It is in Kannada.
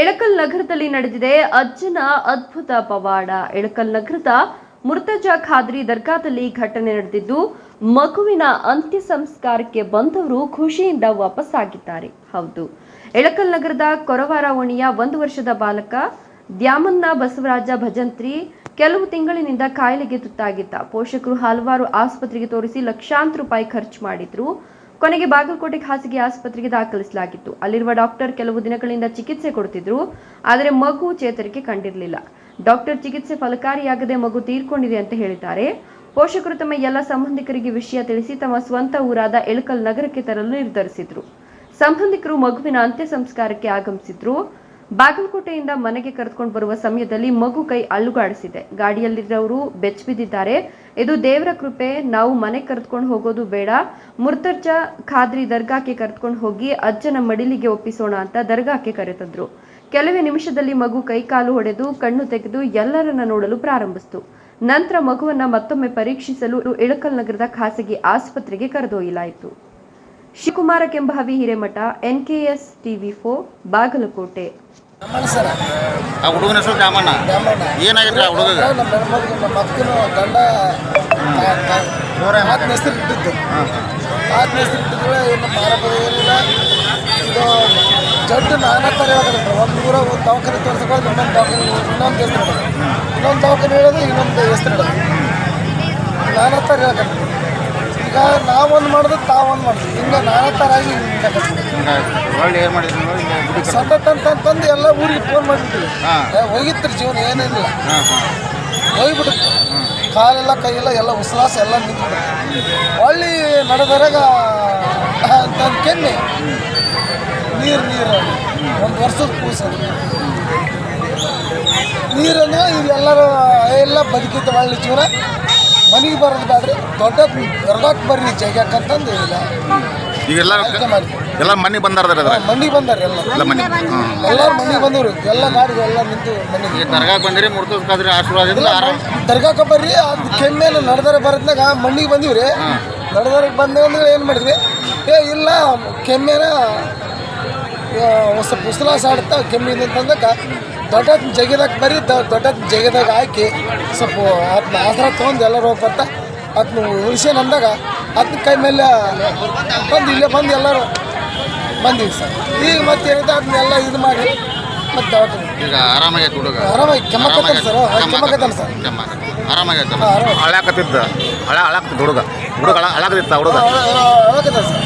ಎಳಕಲ್ ನಗರದಲ್ಲಿ ನಡೆದಿದೆ ಅಜ್ಜನ ಅದ್ಭುತ ಪವಾಡ. ಎಳಕಲ್ ನಗರದ ಮುರ್ತಜಾ ಖಾದ್ರಿ ದರ್ಗಾದಲ್ಲಿ ಘಟನೆ ನಡೆದಿದ್ದು, ಮಗುವಿನ ಅಂತ್ಯ ಸಂಸ್ಕಾರಕ್ಕೆ ಬಂದವರು ಖುಷಿಯಿಂದ ವಾಪಸ್ಸಾಗಿದ್ದಾರೆ ಹೌದು, ಎಳಕಲ್ ನಗರದ ಕೊರವಾರ ಓಣಿಯ ಒಂದು ವರ್ಷದ ಬಾಲಕ ದ್ಯಾಮನ್ನ ಬಸವರಾಜ ಭಜಂತ್ರಿ ಕೆಲವು ತಿಂಗಳಿನಿಂದ ಕಾಯಿಲೆಗೆ ತುತ್ತಾಗಿದ್ದ. ಪೋಷಕರು ಹಲವಾರು ಆಸ್ಪತ್ರೆಗೆ ತೋರಿಸಿ ಲಕ್ಷಾಂತರ ರೂಪಾಯಿ ಖರ್ಚು ಮಾಡಿದ್ರು. ಕೊನೆಗೆ ಬಾಗಲಕೋಟೆ ಖಾಸಗಿ ಆಸ್ಪತ್ರೆಗೆ ದಾಖಲಿಸಲಾಗಿತ್ತು. ಅಲ್ಲಿರುವ ಡಾಕ್ಟರ್ ಕೆಲವು ದಿನಗಳಿಂದ ಚಿಕಿತ್ಸೆ ಕೊಡುತ್ತಿದ್ರು, ಆದರೆ ಮಗು ಚೇತರಿಕೆ ಕಂಡಿರಲಿಲ್ಲ. ಡಾಕ್ಟರ್ ಚಿಕಿತ್ಸೆ ಫಲಕಾರಿಯಾಗದೆ ಮಗು ತೀರ್ಕೊಂಡಿದೆ ಅಂತ ಹೇಳಿದ್ದಾರೆ. ಪೋಷಕರು ತಮ್ಮ ಎಲ್ಲ ಸಂಬಂಧಿಕರಿಗೆ ವಿಷಯ ತಿಳಿಸಿ ತಮ್ಮ ಸ್ವಂತ ಊರಾದ ಎಳಕಲ್ ನಗರಕ್ಕೆ ತರಲು ನಿರ್ಧರಿಸಿದ್ರು. ಸಂಬಂಧಿಕರು ಮಗುವಿನ ಅಂತ್ಯ ಸಂಸ್ಕಾರಕ್ಕೆ ಆಗಮಿಸಿದ್ರು. ಬಾಗಲಕೋಟೆಯಿಂದ ಮನೆಗೆ ಕರೆದುಕೊಂಡು ಬರುವ ಸಮಯದಲ್ಲಿ ಮಗು ಕೈ ಅಲ್ಲುಗಾಡಿಸಿದೆ ಗಾಡಿಯಲ್ಲಿರೋರು ಬೆಚ್ಚಬಿದ್ದಿದ್ದಾರೆ. ಇದು ದೇವರ ಕೃಪೆ. ನಾವು ಮನೆಗೆ ಕರೆದುಕೊಂಡು ಹೋಗೋದು ಬೇಡ. ಮುರ್ತರ್ಜ ಖಾದ್ರಿ ದರ್ಗಾಕ್ಕೆ ಕರೆದುಕೊಂಡು ಹೋಗಿ ಅಜ್ಜನ ಮಡಿಲಿಗೆ ಒಪ್ಪಿಸೋಣ ಅಂತ ದರ್ಗಾಕ್ಕೆ ಕರೆತಂದ್ರು. ಕೆಲವೇ ನಿಮಿಷದಲ್ಲಿ ಮಗು ಕೈಕಾಲು ಹೊಡೆದು, ಕಣ್ಣು ತೆಗೆದು ಎಲ್ಲರನ್ನ ನೋಡಲು ಪ್ರಾರಂಭಿಸಿತು. ನಂತರ ಮಗುವನ್ನ ಮತ್ತೊಮ್ಮೆ ಪರೀಕ್ಷಿಸಲು ಇಳಕಲ್ ನಗರದ ಖಾಸಗಿ ಆಸ್ಪತ್ರೆಗೆ ಕರೆದೊಯ್ಯಲಾಯಿತು. Shivakumar Kembhavi Hiremath N K S TV for Bagalkot. ಆ ಹುಡುಗನ ಹೆಸರು ರಾಮಣ್ಣ ಏನಾಗಿತ್ತು ಆ ಹುಡುಗ ನಮ್ಮ ಹೆಣ್ಮಕ್ಳು ನಮ್ಮ ಅಕ್ಕನ ಗಂಡ ಆತ್ಮ ಹೆಸರು ಇಟ್ಟಿದ್ದು ಆತ್ಮ ಹೆಸರು ಇಟ್ಟಿದ್ರೆ ಏನು ಮಾರಬಹುದು ಏನಿಲ್ಲ. ಇದು ಜಡ್ಡು ನಾನಾ ಥರ ಹೇಳ್ತಾರೆ ಒಂದು ಊರ ಒಂದು ದವಾಖಾನೆ ತೋರಿಸ್ಕೊಳ್ಳೋದು ಇನ್ನೊಂದು ದವಾಖಾನೆ ಇನ್ನೊಂದು ಹೆಸರು ಇನ್ನೊಂದು ದವಾಖಾನೆ ಹೇಳೋದು ಇನ್ನೊಂದು ಹೆಸರು ಹೇಳೋದು ನಾನಾ ಥರ ಹೇಳಕತ್ತೀವಿ ಈಗ ನಾವೊಂದು ಮಾಡಿದ್ರೆ ತಾವೊಂದು ಮಾಡೋದು. ಹಿಂಗೆ ನಾನಾ ಥರ ಆಗಿ ಒಳ್ಳೆ ಏನು ಮಾಡಿದ್ರು ನೋಡಿ ಇಲ್ಲಿ ಗುಡಿ ಕಟ್ಟ ಸಣ್ಣ ತಂತಂದು ಎಲ್ಲ ಊರಿಗೆ ಫೋನ್ ಮಾಡಿಬಿಟ್ಟಿವಿ ಹೋಗಿತ್ತು ಹೋಗಿತ್ರಿ ಜೀವನ ಏನೇನಿಲ್ಲ ಹಾಂ ಹಾಂ. ಹೋಗ್ಬಿಡುತ್ತೆ ಕಾಲೆಲ್ಲ ಕೈಯೆಲ್ಲ ಎಲ್ಲ ಉಸಲಾಸ ಎಲ್ಲ ನಿಂತ್ಬಿಟ್ಟು ಹೊಳ್ಳಿ ನಡೆದರಾಗ ಅಂತಂದು ಕೆನ್ನೆ. ನೀರು ನೀರು. ಒಂದು ವರ್ಷದ ಕೂಸ ನೀರನ್ನು ಇಲ್ಲೆಲ್ಲರೂ ಎಲ್ಲ ಬದುಕಿತ್ತು ಹೊಳ್ಳಿ ಜೀವನ. ಮನೆಗೆ ಬರೋದು ಬೇಡ್ರಿ ದೊಡ್ಡ ದೊಡ್ಡಕ್ಕೆ ಬರ್ರಿ ಜಗ್ಯಾಕಂತಂದು ಇಲ್ಲ. ಈಗೆಲ್ಲ ಎಲ್ಲ ಎಲ್ಲ ಮನೆಗೆ ಬಂದಾರ ಅದ್ರ ಮನೆಗೆ ಬಂದಾರ ಎಲ್ಲ. ಎಲ್ಲ ಮನೆ ಎಲ್ಲರೂ ಮನೆಗೆ ಬಂದವ್ರು ಎಲ್ಲ ಗಾಡಿ ಎಲ್ಲ ನಿಂತು ಮನೆಗೆ ಈಗ ದರ್ಗಾಕ್ಕೆ ಬಂದಿರಿ ಮುರ್ತಕಾದ್ರಿ ಆಶೀರ್ವಾದದಿಂದ ಆರಾಮ್. ದರ್ಗಾಕ ಬರ್ರಿ ಅದು ಕೆಮ್ಮೇನ ನಡೆದಾರ ಬರೋದ್ನಾಗ ಮಣ್ಣಿಗೆ ಬಂದಿವ್ರಿ. ನಡೆದಾರಕ್ಕೆ ಅಂದ್ರೆ ಏನು ಮಾಡಿದ್ವಿ? ಏ ಇಲ್ಲ ಕೆಮ್ಮೇನ ಹೊಸ ಉಸಲಾಸ ಆಡ್ತಾ ಕೆಮ್ಮಿಂದ ದೊಡ್ಡ ಜಗಿದಾಗ ಬರೀ ದೊಡ್ಡದ ಜಗಿದಾಗ ಹಾಕಿ ಸ್ವಲ್ಪ ಅದನ್ನ ಆಸರ ತೊಗೊಂಡು ಎಲ್ಲರೂ ಬರ್ತಾ ಅದನ್ನ ಉಳಿಸಿ ನಂದಾಗ ಅದನ್ನ ಕೈ ಮೇಲೆ ಬಂದು ಇಲ್ಲೇ ಬಂದು ಎಲ್ಲರೂ ಬಂದೀವಿ ಸರ್. ಈಗ ಮತ್ತೆ ಏನಿದೆ ಅದನ್ನೆಲ್ಲ ಇದು ಮಾಡಿ ಮತ್ತೆ ದವಾಖಾನೆ. ಈಗ ಆರಾಮಾಗಿ ಹುಡುಗ. ಆರಾಮಾಗಿ ಕೆಮ್ಮಕತ್ತಾನ ಸರ್ ಕೆಮ್ಮಕತ್ತಾನ ಸರ್. ಆರಾಮಾಗಿ ಹಳಾಕತ್ತಿದ್ದ. ಹಳ ಹಳಾಕತ್ತಿದ್ದ ಹುಡುಗ. ಹುಡುಗ ಹಳ ಹಳಾಕತ್ತಿತ್ತ ಹುಡುಗ. ಅಳಕತ್ತಾನ ಸರ್.